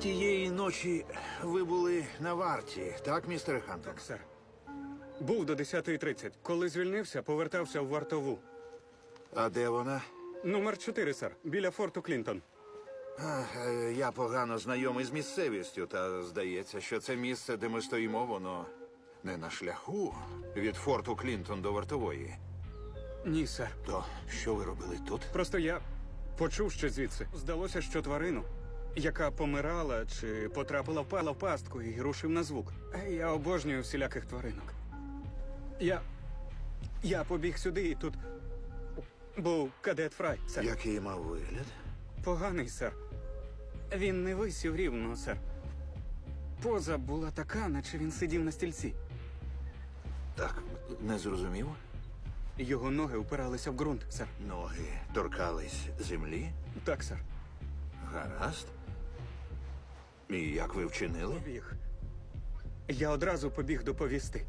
Тієї ночі ви були на варті, так, містер Хантон? Сер. Був до 10.30. Коли звільнився, повертався в вартову. А де вона? Номер 4, сер. Біля форту Клінтон. А, е, я погано знайомий з місцевістю, та здається, що це місце, де ми стоїмо, воно не на шляху від форту Клінтон до вартової. Ні, сер. То що ви робили тут? Просто я почув ще звідси. Здалося, що тварину, яка помирала чи потрапила в пастку і рушив на звук. Я обожнюю всіляких тваринок. Я. Я побіг сюди і тут. Був кадет Фрай, сер. Який мав вигляд? Поганий, сер. Він не висів рівно, сер. Поза була така, наче він сидів на стільці. Так, не зрозумів. Його ноги упиралися в ґрунт, сер. Ноги торкались землі. Так, сер. Гаразд. І як ви вчинили? Побіг. Я одразу побіг доповісти.